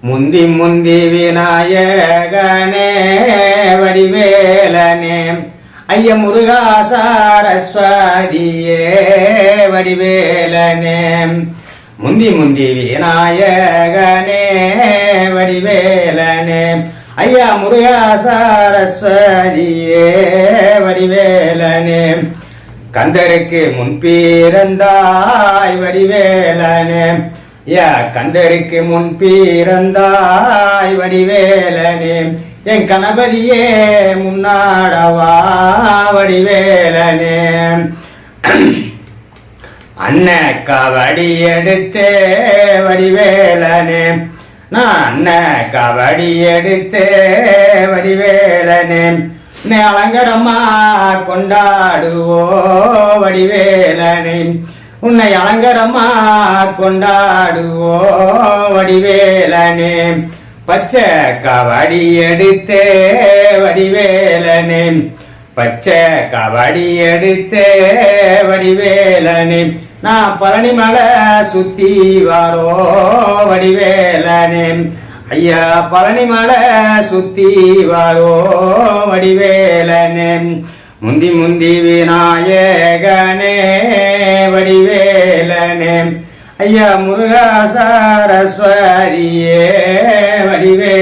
முந்தி முந்தி விநாயகனே வடிவேலனே. ஐய முருகா சாரஸ்வதியே வடிவேலனே. முந்தி முந்தி விநாயகனே வடிவேலனே. ஐயா முருகா சாரஸ்வதியே வடிவேலனே. கந்தருக்கு முன் பிறந்தாய் வடிவேலனே. யா கந்தருக்கு முன் பிறந்தாய் வடிவேலனே. என் கணபதியே முன்னாடவா வடிவேலனே. அண்ண கபடி எடுத்தே வடிவேலனே. நான் அண்ண கபடி எடுத்தே வடிவேலனே. அலங்கரமா கொண்டாடுவோ வடிவேலனே. உன்னை அலங்கரமா கொண்டாடுவோ வடிவேலனே. பச்சை கபடி எடுத்தே வடிவேலனே. பச்சை கபடி எடுத்தே வடிவேலனே. நான் பழனிமலை சுத்தி வாரோ வடிவேலனே. ஐயா பழனிமலை சுத்தி வாரோ வடிவேலனே. முந்தி முந்தி விநாயகனே. ஐயா முருகா சாரஸ்வரியே வடிவே